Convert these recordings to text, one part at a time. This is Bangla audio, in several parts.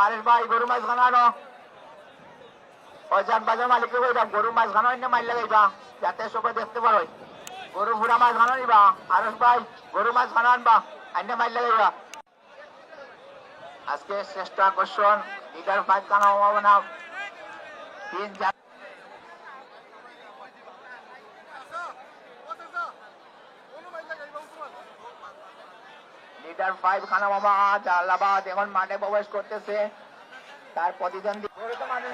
আরে ভাই গরু মাছ খানানো বাজার মালিককে গরু মাছ খানো অন্য মাইল লাগাইবা যাতে সবাই দেখতে পারো। গরু ভুড়া মাছ খানো নিবা। আরেশ ভাই গরু মাছ খানো আনবা। অন্য মাইল লাগাইবা আজকে শ্রেষ্ঠ আকর্ষণ, লিডার ফাইভ খানা হওয়া না। তিন চার লিডার ফাইভ খানা মামা জালাবাদ এখন মাঠে প্রবেশ করতেছে। তার প্রতিদ্বন্দ্বী মানে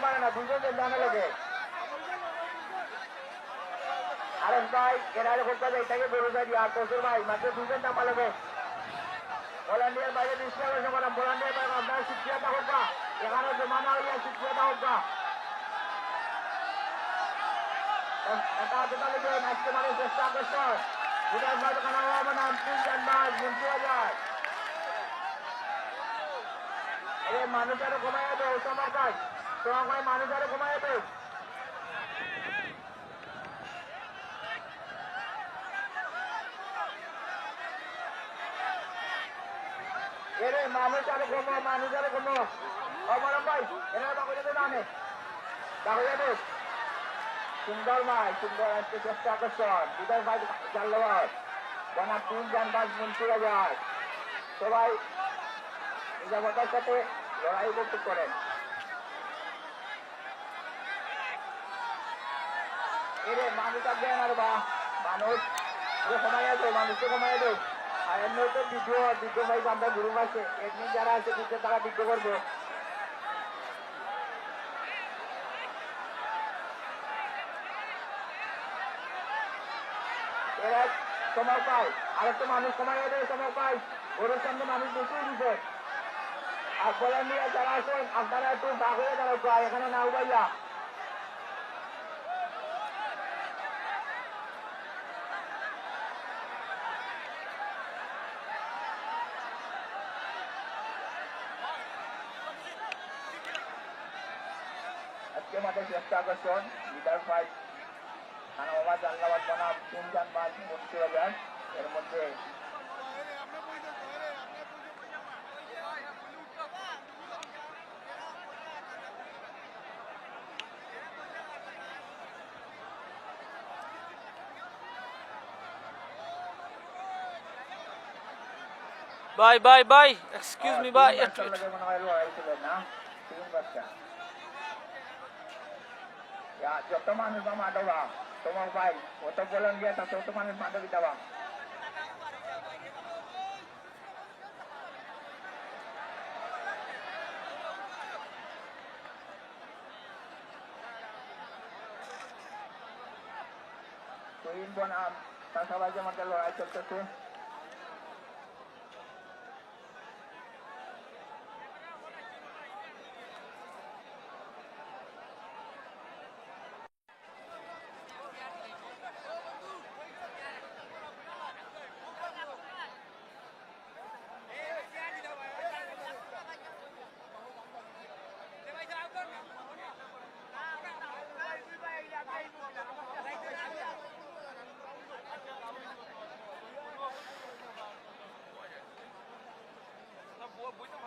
এখানে জমানা হইয়া না। এটা মানে চেষ্টা আকর্ষণ ফাইভ খানা মামা নাম তিন জান মাস মুন্সি বাজার আরে মানুষ আরও দেবে তোমার কাজ তোমার ভাই মানুষ আরও এরে মানুষ আরও ভাই, এরা জানে বাকুড়ে তো সুন্দর ভাই, সুন্দর আজকে আকর্ষণ। বিদায় ভাই জানলাবাদ বনা তিন যান বাস মন্ত্রী সবাই নিরাপত্তার সাথে লড়াই করতে করেন। এরে মানুষ আর দেন আর বা, মানুষ। আরে সময় আছে মানুষকে সময় আছে আর এমনি তো ভিডিও ভিডিও ভাই আমরা গ্রুপ আছে। এমনি যারা আছে ভিডিও তারা ভিডিও করবে। সময় পায়। আরেকটা মানুষ সময় দেয় সময় পায়। ওদের সঙ্গে মানুষ বেশি দিছে আর নিয়ে যারা আছেন, আপনারা না উবাইয়া আজকে আমাদের চেষ্টা আকর্ষণ, লিডার ফাইট খানাবাদ জানলাবাদ বনাম তিন যান বাদ বাজার এর মধ্যে ভাই ভাই ভাই এক্সকিউজ মি ভাই তিন একটু বাচ্চার লগে মনে হয় লড়াই ছিল না তিন বাচ্চা ইয়া, যত মানুষ বা মাডবা তোমার ভাই অত বলেন গিয়ে তত মানুষ মাডবি যাবা তুহিন বনাম চাষাবাজের মধ্যে লড়াই চলতেছে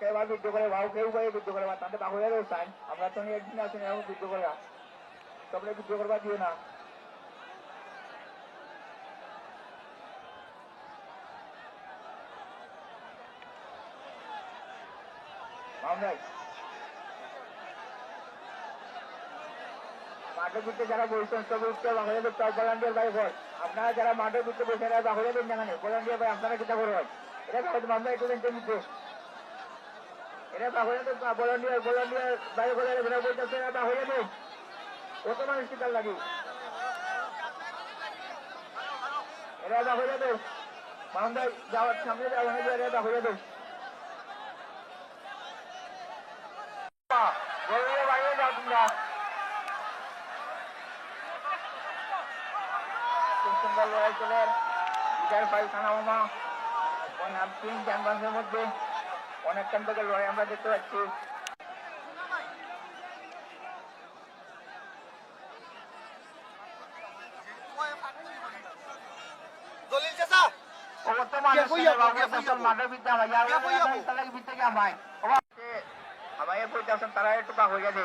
ওকে এবার যুদ্ধ করে ভাও কেউ করে যুদ্ধ করে বাহু হয়ে রয়েছেন আমরা তো একদিন আসেন এরকম যুদ্ধ করে তোমরা ভিডিও করবা, দিও না। মাঠের ভিতরে যারা বলছেন সব উঠতে বাংলাদেশ দেখতে ভলান্টিয়ার ভাই ঘর আপনারা যারা ভিতরে বসে এরা বাংলাদেশ দেন জানানে ভাই, আপনারা কিতা করবেন? এটা মামলা একটু বাংলাদেশ ভলান্টিয়ার ভলান্টিয়ার ঘরে এরা বলতেছে বাংলাদেশ দেন কত মানুষ কিতা লাগে? যাওয়ার সামনে যাওয়া বাইরে খুব সুন্দর লড়াই চলে। বিদায় পাই খানা মামা। অনেক তিন ক্যাম্পাসের মধ্যে। অনেকক্ষণ থেকে লড়াই আমরা দেখতে পাচ্ছি। দলিল চাচা বর্তমানে কে কইয়া, কে কইয়া? মাঠের বিদ্যা আমার ইয়ার কে কইয়া? তাহলে বিদ্যা কি আমায় আমার এর পরিদর্শন তারা একটু পা হয়ে গেছে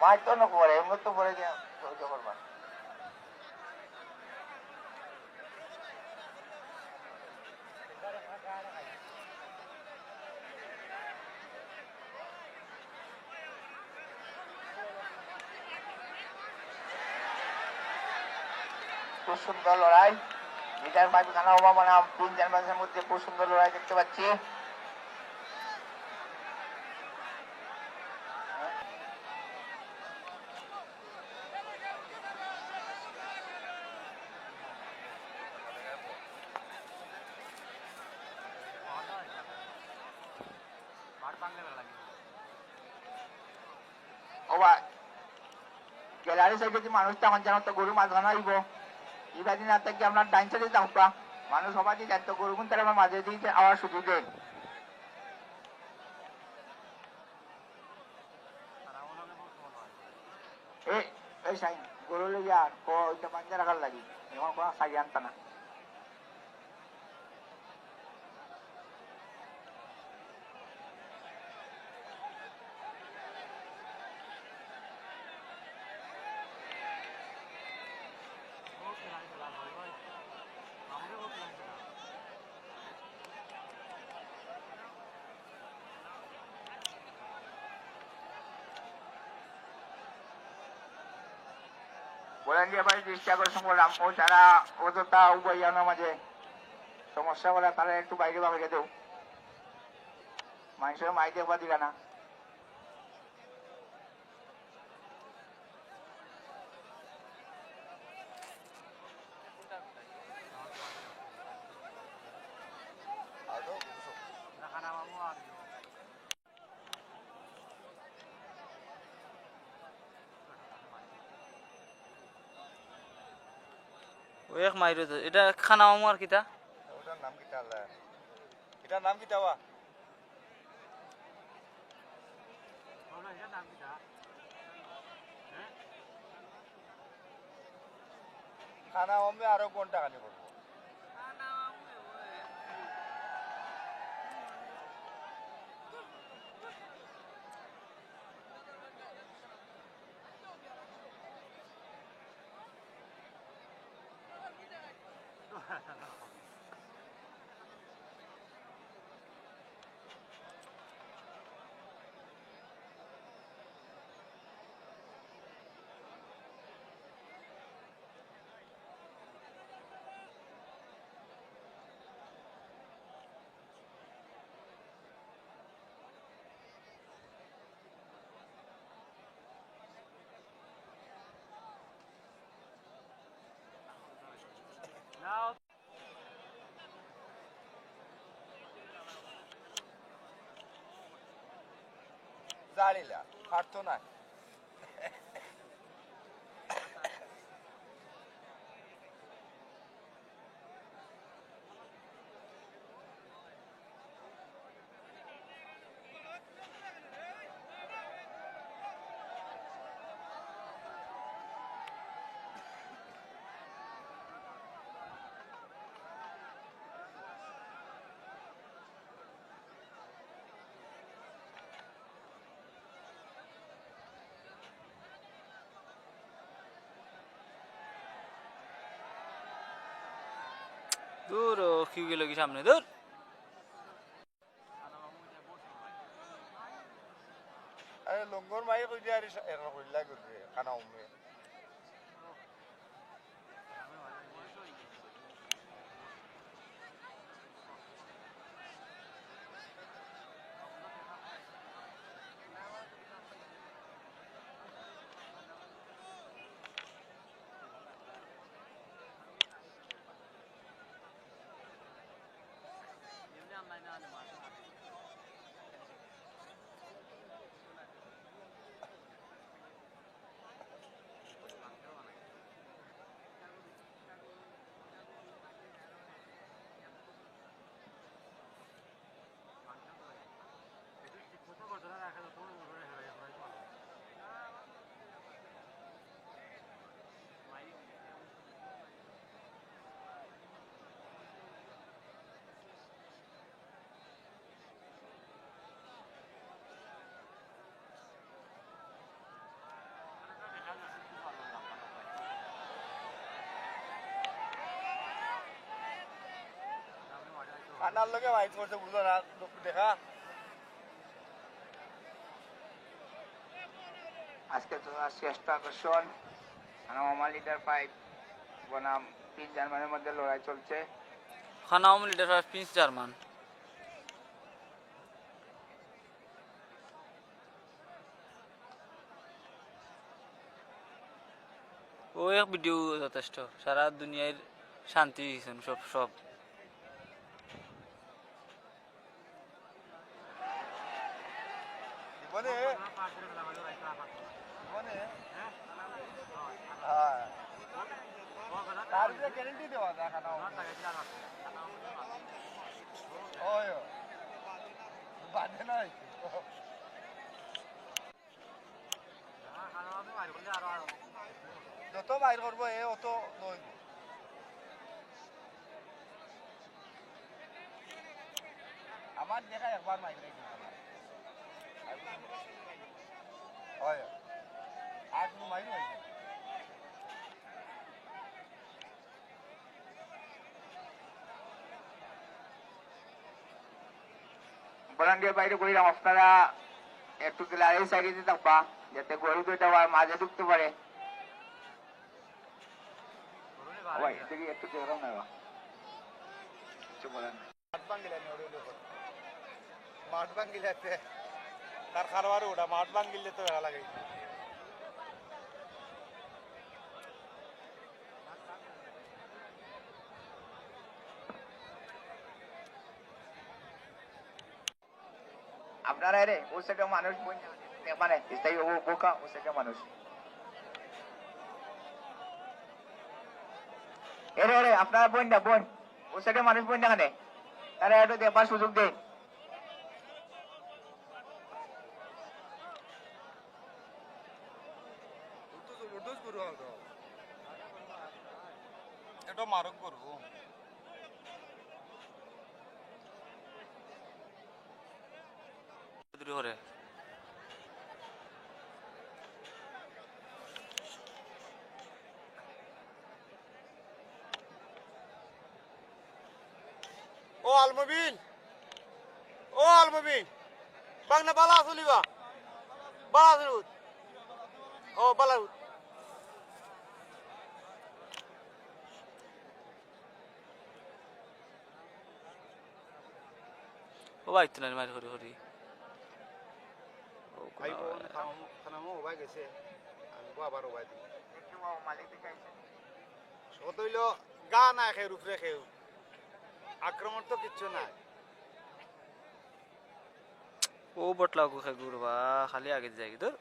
পড়ে এমনি তো পড়ে গিয়া খুব সুন্দর লড়াই বিদায় মাঝ খানা ওমা বনাম তিন মাসের মধ্যে খুব সুন্দর লড়াই দেখতে পাচ্ছি ও ভাই গ্যালারি সাইডে যে মানুষটা আমার জানো তো গরু মাছ গানা আইব ইবাদি না থাকি আপনার ডাইন সাইডে যাওয়া মানুষ সবাই দিয়ে যাইতো গরু কিন্তু আমার মাঝে দিয়ে আবার সুযোগ দেয়। এই সাইন, গরু লেগে আর কইটা পাঞ্জা রাখার লাগি? এখন কোনো আনতা না। বলেন যে সঙ্গে ও যারা অযোধ্যা উভয়ানোর মাঝে সমস্যা বলে তারা একটু বাইরে বাইরে দেও মানুষের মাই দেখবা দিলা না এক মাইরো এটা খানা মামু আর কিতা? ওটার নাম কিতা তাহলে এটার নাম কিতা বা খানা আমি আরও কোনটা খানি করব? জানিলা পারতো না। দূর কি গেল কি সামনে, দূর। লঙ্গর মাই কই দিয়া আর এর কইলা গরে খানা উমে। খানার লগে মাইট করছে বুঝো না দেখা আজকে তোমার শ্রেষ্ঠ আকর্ষণ মামা লিটার পাইপ বনাম তিন জার্মানের মধ্যে লড়াই চলছে। খানা লিডার ফাইভ প্রিন্স জার্মান। ও এক ভিডিও যথেষ্ট সারা দুনিয়ার শান্তি দিয়েছেন সব সব জীবনে জীবনে হ্যাঁ তার যে গ্যারেন্টি দেওয়া যায় খানা ওই বাদে নাই যত বাইর করব, এ অত লইব আমার দেখা একবার মাইর হয় কোনো মাইর হয়েছে? বলাঙ্গের বাইরে করিলাম আপনারা একটু গ্যালারি সাইডে থাকবা, যাতে গরু দুইটা মাঝে ঢুকতে পারে। মাঠ ভাঙ্গিলা তার খারবার ওটা, মাঠ তো লাগে। আপনারা রে, ও সেটা মানুষ মানে স্থায়ী ও বোকা, ও সেটা মানুষ। এরে এরে আপনারা বোন না, বোন। ও সেটা মানুষ বোন না কেন তারা একটু দেখবার সুযোগ দেয় তো জবরদস্ত করু তো এটা মারক করব দূরে করে ও আলমবিন ও আলমবিন বাংলা বালা চলিবা বালা চলুত ও বালা ও বাইত না মারি করি ও ভাই কোনা- খানামো ওবাই গেছে। আমি আবার ওবাই দিই মালিক দেখাইছে। ও তো গা না খেয়ে উপরে খেয়ে আক্রমণ তো কিচ্ছু নাই। ও বটলা গুখে ঘুরবা খালি আগে যাই তোর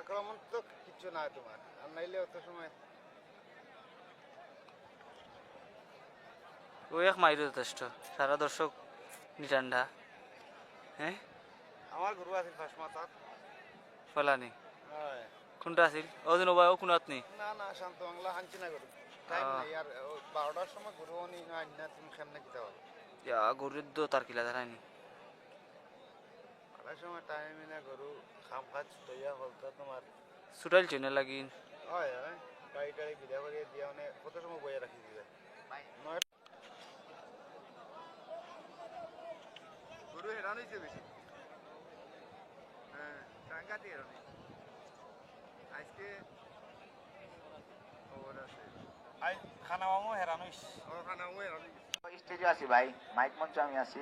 আক্রমণ তো কিচ্ছু নাই তোমার আর নাইলে অত সময় ও এক মাইরো যথেষ্ট সারা দর্শক নিটান্ডা হ্যাঁ? আমার গরু আছিল ফার্স্ট মাথার ফেলানি। কোনটা আছিল? ওজন ওবা ও কোনাত নি? না না শান্ত বাংলা হানছি না গরু টাইম নাই আর বারোটার সময় গরু নি না তুমি কেমনে কিতা বলো ইয়া গরুর দো তার কিলা দাঁড়ায়নি বারোটার সময় টাইম না গরু খাম খাত ছুটাইয়া হলতা তোমার সুটাইল চেনে লাগিন। হয় হয়। গাড়ি টাড়ি বিদা করে দিয়া মানে কত সময় বইয়া রাখি দিবে? নয় গরু হেরান হয়েছে বেশি হ্যাঁ সাংঘাতিক হেরান। আজকে খবর আছে। স্টেজে আছি ভাই মাইক মঞ্চ আমি আছি।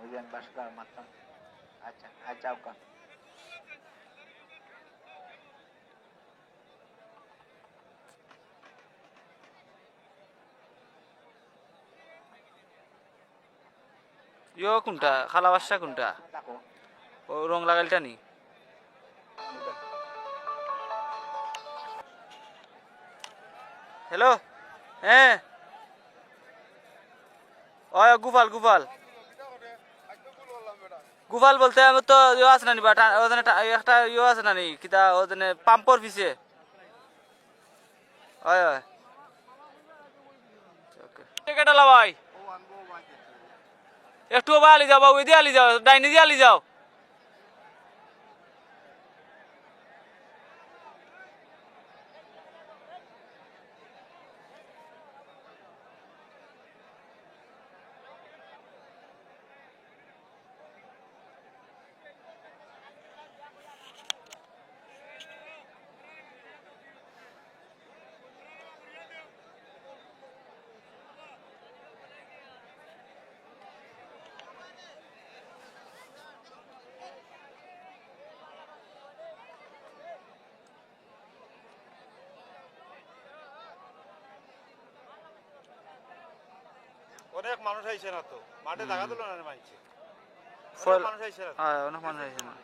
ওই যে বাসকার মারতাম। আচ্ছা আচ্ছা ওকা ইয়ো কোনটা? খালা বাসা কোনটা? ও রং লাগাইলটা নি? হ্যালো? হ্যাঁ। ওই গুফাল গুফাল। গুফাল বলতে আমি তো ইয়ে আছে টা- ওখানে একটা ইয়ে আছে না নি, কিতা ওখানে পাম্পর পিছে। ওই ওই। কেটালা ভাই। একটু বা আলি যাও বা ওই দিয়ে আলি যাও, ডাইনি দিয়ে আলি যাও অনেক মানুষ আইছে না তো? মাঠে জায়গা তুলো না মানুষ আইছে না হ্যাঁ অনেক মানুষ হয়েছে না।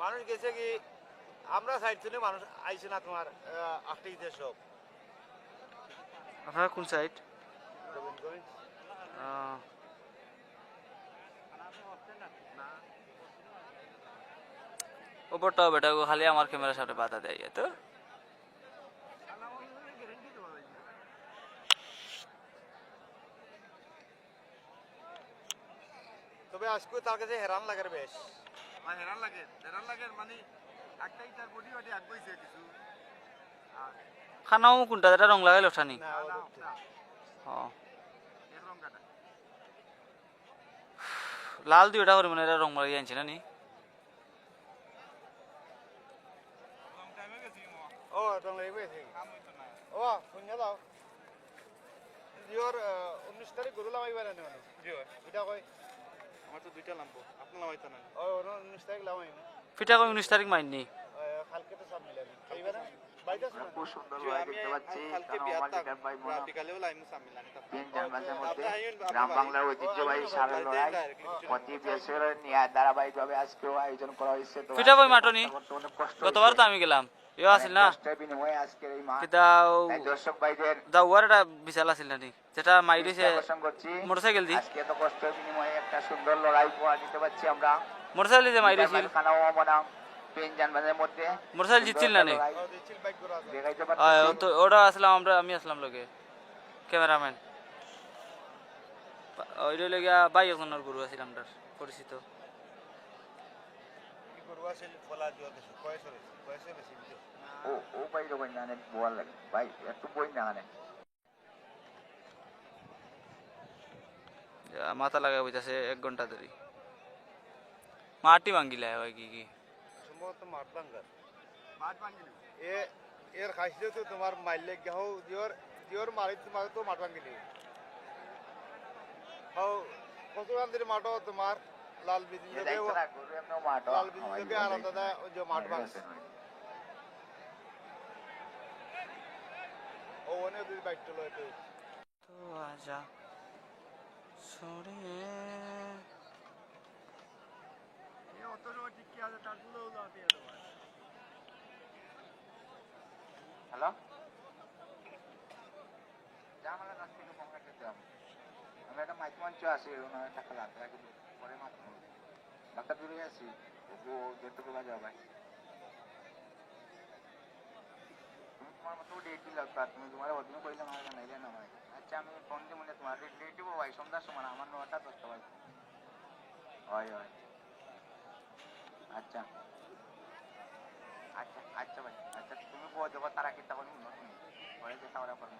মানুষ গেছে কি আমরা সাইড থেকে মানুষ আইছে না তোমার আটটি গেছে সব? আপনার কোন সাইড। ওপরটাও বেটা খালি আমার ক্যামেরার সামনে বাধা দেয় তো? তবে আজকে তার কাছে হেরান লাগে রে বেশ হেরান লাগে হেরান লাগে মানে একটাই তার বডি বডি আগবইছে কিছু। খানাও কোনটা এটা রং লাগাই লঠানি না? ওটা ও এক রং কাটা লাল দুইটা করে মানে এটা রং মারিয়ে আনছে না নি? ও রং লাগবে ও শুনে দাও জিওর উনিশ তারিখ গরু লাগাইবা না জিওর এটা কই আমার তো দুইটা লাম্বো। আপনার লাগাইতো না ও উনিশ তারিখ লাগাই ফিটা কই উনিশ তারিখ মাইনি কালকে তো সব মিলে খাইবা না? বাইতে খুব সুন্দর ভাই দেখতে পাচ্ছি। কারণ ভাই বিকালেও লাইমু সামিলানি তিন চার মাসের মধ্যে গ্রাম বাংলার ঐতিহ্যবাহী সারা লড়াই প্রতি বছরের ন্যায় ধারাবাহিকভাবে আজকেও আয়োজন করা হয়েছে। তো পিঠা কই মাটনি গতবার তো আমি গেলাম। ইয়ে আছিল না কষ্টের বিনিময়ে আজকের এই মাঠ কিতা তাই দর্শক ভাইদের বিশাল আছিল যেটা আকর্ষণ করছি মোটরসাইকেল দি আজকে তো কষ্টের বিনিময়ে একটা সুন্দর লড়াই দিতে পারছি আমরা মোটরসাইকেল যে মাইরিছিল খানাও জিতছিল না ওটা আমরা আমি লগে ক্যামেরাম্যান ওই লগিয়া বাই গরু আছিল আমরা পরিচিত কি গরু আছে ফলা দিও দেশ কয়সে কয়সে বেশি দিও ও ও ভাই রকম জানে বোয়ার লাগে ভাই একটু বই না জানে যা, মাথা লাগাই বুঝাছে এক ঘণ্টা ধরে মাটি ভাঙ্গিলা হয় কি কি সম্ভবত মাঠ ভাঙ্গার মাঠ ভাঙ্গিলি এ এর খাইছে তো তোমার মাইলে গাও দিওর দিওর মারি তোমার তো মাঠ ভাঙ্গিলি হাও কসুরান্দির মাঠও তোমার লাল বিদি এ যাইতো না গরু এমন মাঠ লাল বিদি থেকে আলাদা দেয় ওই যে মাঠ ভাঙছে ও অনেক দুই বাইক চলো তো আজা সরে। অত সময় ঠিক কি আছে? তার তুলেও যাতে হ্যালো? কাছ থেকে আমি একটা মাইক মঞ্চ আছি ওনার টাকা লাগবে পরে মাত্র ডাক্তার দূরে আছি ও যেটুকু বাজে হবে তুমি তোমার মতো ডেট দিল তুমি তোমার অধীন করিলে, আমার জানাইলে না ভাই আচ্ছা আমি ফোন দিয়ে মনে তোমার ডেট দিব ভাই, সন্ধ্যার সময় আমার নটা দশটা ভাই হয় হয়। আচ্ছা। আচ্ছা আচ্ছা ভাই আচ্ছা তুমি বউ যখন তারা কি তুমি পরে যে তারা করব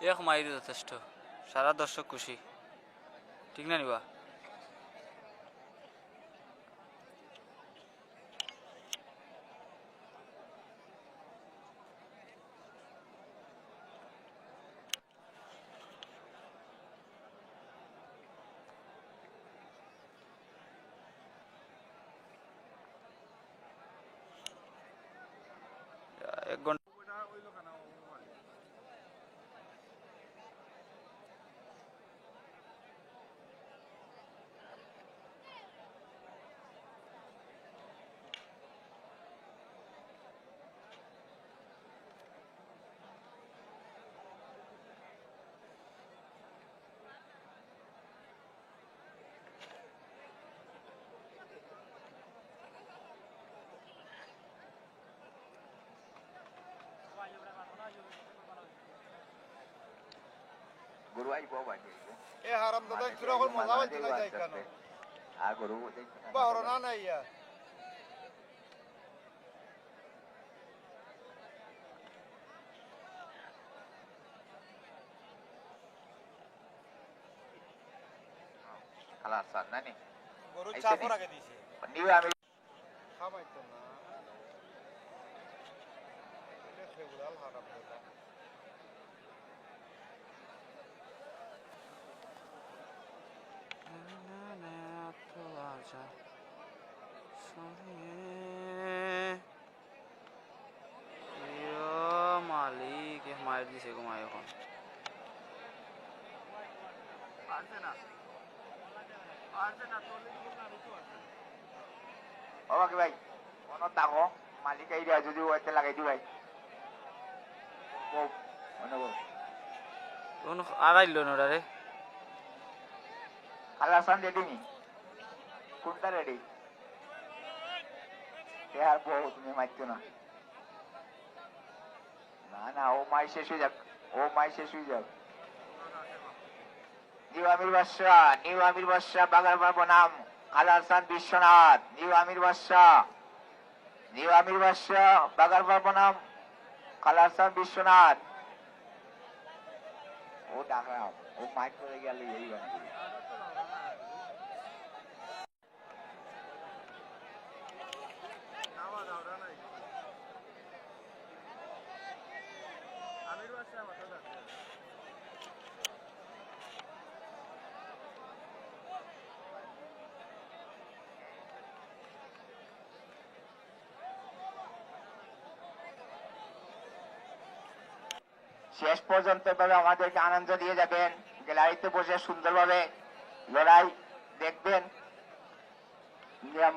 এক মাইরও যথেষ্ট। সারা দর্শক খুশি। ঠিক না নিবা এক ঘণ্টা গরু আইব ভাই এ হারাম দাদা তোরা এখন মজা পাইতে না যাই কেন? আর গরু বাহর না নাই ইয়া খালাস স্যার নানি গরু চাপর আগে দিছে। নিবে আমি খামাইতো না। এটা ফেবরাল হারাম দাদা। মায়ের দিছে গো মায় এখন। পারছে না। পারছে না তোর লেগে বলতে আমি তো পারছে ও বাকি ভাই কোনো তাকো মালিক এই দিয়া যদি ওইতে লাগাই দি ভাই ও মানে আড়াইল নোরা রে। খালাস সান রেডি নি কোনটা রেডি আর বউ তুমি মারছো না। না, ও মাই শেষ হয়ে যাক, ও মাই শেষ হয়ে যাক। নিউ আমির বাদশা, নিউ আমির বাদশা, বাগার বনাম খালাসান বিশ্বনাথ, নিউ আমির বাদশা, নিউ আমির বাদশা, বাগার বনাম খালাসান বিশ্বনাথ। ও ডাকলাম, ও মাইক করে গেলে এই বানাবি নামা দাও রা নাই আমির বাসা মাথা যাচ্ছে শেষ পর্যন্ত এভাবে আমাদেরকে আনন্দ দিয়ে যাবেন, গ্যালারিতে বসে সুন্দরভাবে লড়াই দেখবেন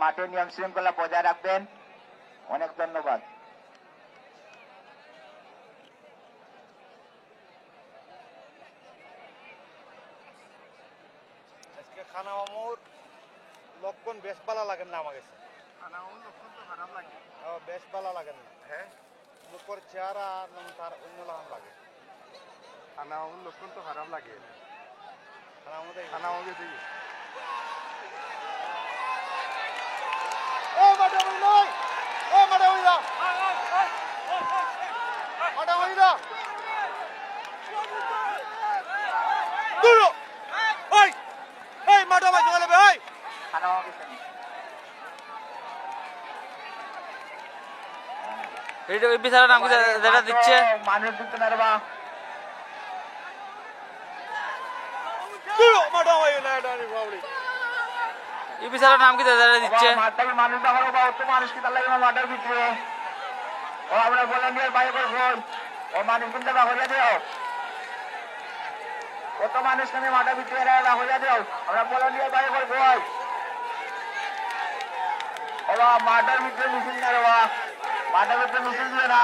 মাঠের নিয়ম শৃঙ্খলা বজায় রাখবেন। অনেক ধন্যবাদ। খানা মামুর লক্ষণ বেশ ভালো লাগেন না আমার কাছে খানা মামুর লক্ষণ তো খারাপ লাগে ও বেশ ভালো লাগেন না হ্যাঁ মুখর চেহারা আর নাম তার অন্য লাগান লাগে খানা মামুর লক্ষণ তো খারাপ লাগে খানা মামু খানা গেছে কি ও নয় ও ইরা ম্যাডাম ইরা দূরো ওই বলে ভাই গেছেন এইটা ওই বিচারের নাম কি যেটা দিচ্ছে? মানুষ দিতে না রে বা দূরো ম্যাডাম আই না ডানি বাবলি? এই বিচারের নাম কি যে দিচ্ছে? মাঠটাকে মানুষ দেখারও বা অত মানুষ কি তার লাগে মাঠের ভিতরে? আমরা ভলেন্টিয়ার বাইরে কই ও মানুষ কিন্তু কত মানুষ কেন মাথা ভিতরে এরা বাহরিয়া দেও আমরা ভলেন্টিয়ার বাইরে করব ওবা মাটার ভিতরে মিছিল না রে বা মাঠের ভিতরে মিছিল না।